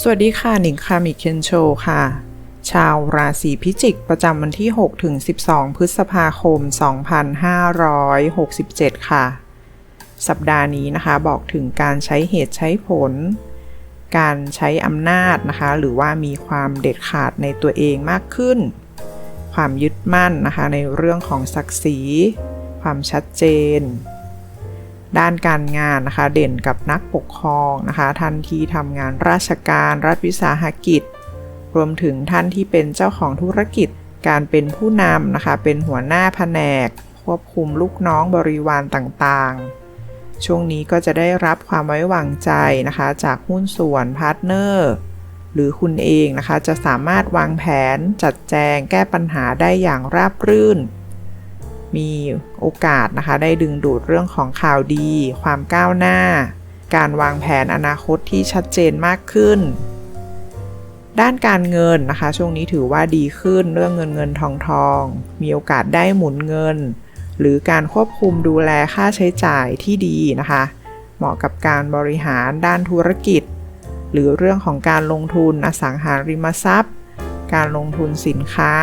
สวัสดีค่ะ หนิงคามิเคนโชค่ะ ชาวราศีพิจิกประจำวันที่ 6 ถึง 12 พฤษภาคม 2567 ค่ะ สัปดาห์นี้นะคะบอกถึงการใช้เหตุใช้ผล การใช้อำนาจนะคะ หรือว่ามีความเด็ดขาดในตัวเองมากขึ้น ความยึดมั่นนะคะในเรื่องของศักดิ์ศรี ความชัดเจน ด้านการงานนะคะ เด่นกับนักปกครองนะคะท่านที่ทำงานราชการรัฐวิสาหกิจ รวมถึงท่านที่เป็นเจ้าของธุรกิจ การเป็นผู้นำนะคะ เป็นหัวหน้าแผนก ควบคุมลูกน้องบริวารต่างๆ ช่วงนี้ก็จะได้รับความไว้วางใจนะคะ จากหุ้นส่วนพาร์ทเนอร์หรือคุณเองนะคะจะสามารถวางแผนจัดแจงแก้ปัญหาได้อย่างราบรื่น มีโอกาสนะคะ ได้ดึงดูดเรื่องของข่าวดี ความก้าวหน้า การวางแผนอนาคตที่ชัดเจนมากขึ้น ด้านการเงินนะคะ ช่วงนี้ถือว่าดีขึ้นเรื่องเงินเงินทองทอง มีโอกาสได้หมุนเงิน หรือการควบคุมดูแลค่าใช้จ่ายที่ดีนะคะ เหมาะกับการบริหารด้านธุรกิจ หรือเรื่องของการลงทุนอสังหาริมทรัพย์ การลงทุนสินค้า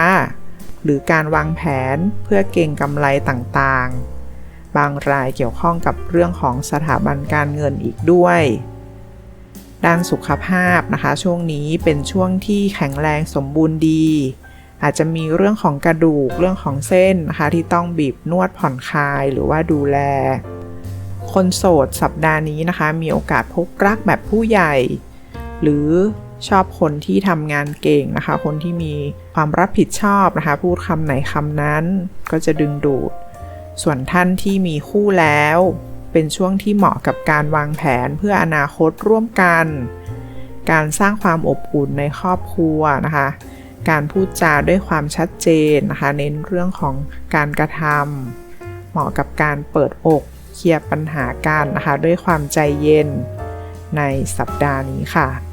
หรือการวางแผนเพื่อเก็งกำไรต่างๆ บางรายเกี่ยวข้องกับเรื่องของสถาบันการเงินอีกด้วย ด้านสุขภาพนะคะ ช่วงนี้เป็นช่วงที่แข็งแรงสมบูรณ์ดี อาจจะมีเรื่องของกระดูกเรื่องของเส้นนะคะที่ต้องบีบนวดผ่อนคลายหรือว่าดูแล คนโสดสัปดาห์นี้นะคะ มีโอกาสพบรักแบบผู้ใหญ่ หรือ ชอบคนที่ทำงานเก่งนะคะ คนที่มีความรับผิดชอบนะคะ พูดคำไหนคำนั้นก็จะดึงดูด ส่วนท่านที่มีคู่แล้ว เป็นช่วงที่เหมาะกับการวางแผนเพื่ออนาคตร่วมกัน การสร้างความอบอุ่นในครอบครัวนะคะ การพูดจาด้วยความชัดเจนนะคะ เน้นเรื่องของการกระทำเหมาะกับการเปิดอกเคลียร์ปัญหากันนะคะ ด้วยความใจเย็นในสัปดาห์นี้ค่ะ